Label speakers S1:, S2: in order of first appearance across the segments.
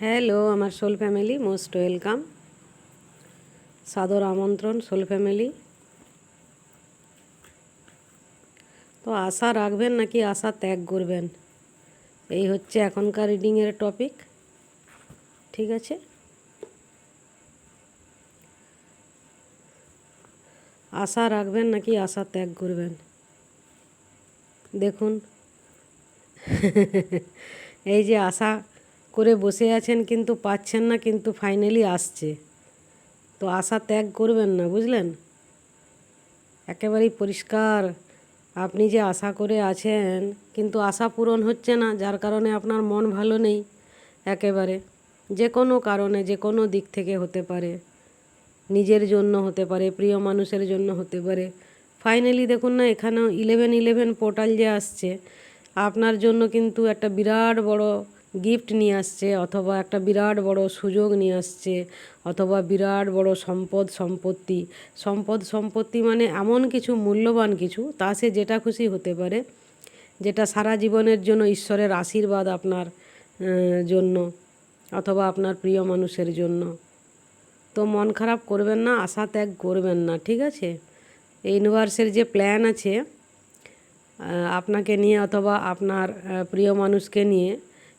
S1: Hello আমার soul family most welcome সাদর আমন্ত্রণ সোল ফ্যামিলি তো আশা রাখবেন নাকি আশা ত্যাগ করবেন? এই হচ্ছে এখনকার রিডিংয়ের টপিক ঠিক আছে? আশা রাখবেন নাকি আশা ত্যাগ করবেন? দেখুন। এই যে আশা করে বসে আছেন কিন্তু পাচ্ছেন না, কিন্তু ফাইনালি আসছে। তো আশা ত্যাগ করবেন না, বুঝলেন? একেবারেই পরিষ্কার। আপনি যে আশা করে আছেন, কিন্তু আশা পূরণ হচ্ছে না, যার কারণে আপনার মন ভালো নেই, একেবারে। যে কোনো কারণে, যে কোনো দিক থেকে হতে পারে। নিজের জন্য হতে পারে, প্রিয় মানুষের জন্য হতে পারে। ফাইনালি দেখুন না, এখানেও ইলেভেন ইলেভেন পোর্টাল যে আসছে, আপনার জন্য কিন্তু একটা বিরাট বড় গিফট নিয়ে আসছে, অথবা একটা বিরাট বড় সুযোগ নিয়ে আসছে, অথবা বিরাট বড় সম্পদ সম্পত্তি। সম্পদ সম্পত্তি মানে এমন কিছু, মূল্যবান কিছু, তা সে যেটা খুশি হতে পারে, যেটা সারা জীবনের জন্য ঈশ্বরের আশীর্বাদ আপনার জন্য, অথবা আপনার প্রিয় মানুষের জন্য। তো মন খারাপ করবেন না, আশা ত্যাগ করবেন না, ঠিক আছে? এই ইউনিভার্সের যে প্ল্যান আছে আপনাকে নিয়ে অথবা আপনার প্রিয় মানুষকে নিয়ে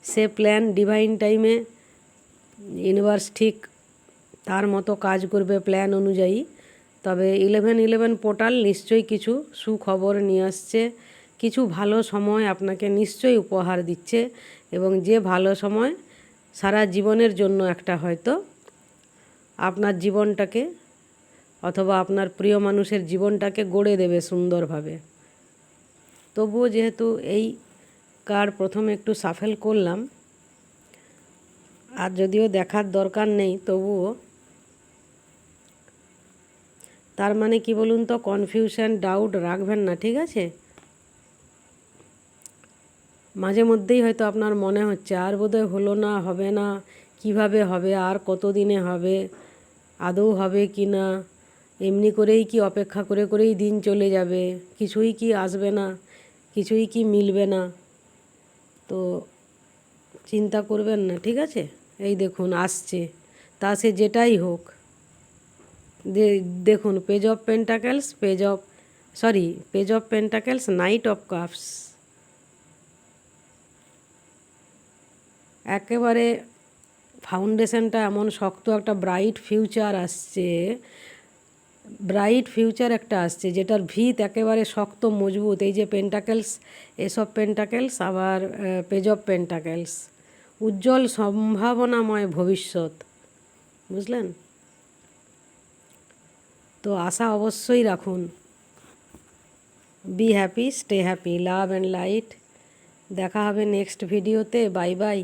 S1: সে প্ল্যান ডিভাইন টাইমে ইউনিভার্স ঠিক তার মতো কাজ করবে প্ল্যান অনুযায়ী। তবে ইলেভেন ইলেভেন পোর্টাল নিশ্চয়ই কিছু সুখবর নিয়ে আসছে। কিছু ভালো সময় আপনাকে নিশ্চয়ই উপহার দিচ্ছে এবং যে ভালো সময় সারা জীবনের জন্য একটা হয়তো আপনার জীবনটাকে অথবা আপনার প্রিয় মানুষের জীবনটাকে গড়ে দেবে সুন্দরভাবে। তবুও যেহেতু এই কার্ড প্রথমে একটু সাফেল করলাম। আর যদিও দেখার দরকার নেই, তবুও। তার মানে কি বলুন তো কনফিউশন ডাউট রাখবেন না, ঠিক আছে? মাঝে মধ্যেই হয়তো আপনার মনে হচ্ছে, আর বোধহয় হলো না, হবে না, কীভাবে হবে, আর কত দিনে হবে, আদৌ হবে কি না? এমনি করেই কি অপেক্ষা করে, করেই দিন চলে যাবে, কিছুই কি আসবে না, কিছুই কি মিলবে না। তো চিন্তা করবেন না, ঠিক আছে? এই দেখুন, আসছে। তা সে যেটাই হোক দেখুন page of pentacles page of sorry page of pentacles knight of cups একেবারে ফাউন্ডেশনটা এমন শক্ত একটা ব্রাইট ফিউচার আসছে ব্রাইট ফিউচার একটা আসছে, যেটার ভিত একেবারে শক্ত, মজবুত। এই যে পেন্টাকেলস, এসব পেন্টাকেলস, আবার পেজ অফ পেন্টাকেলস। উজ্জ্বল সম্ভাবনাময় ভবিষ্যৎ। বুঝলেন? তো আশা অবশ্যই রাখুন। Be happy stay happy love and light দেখা হবে নেক্সট ভিডিওতে বাই বাই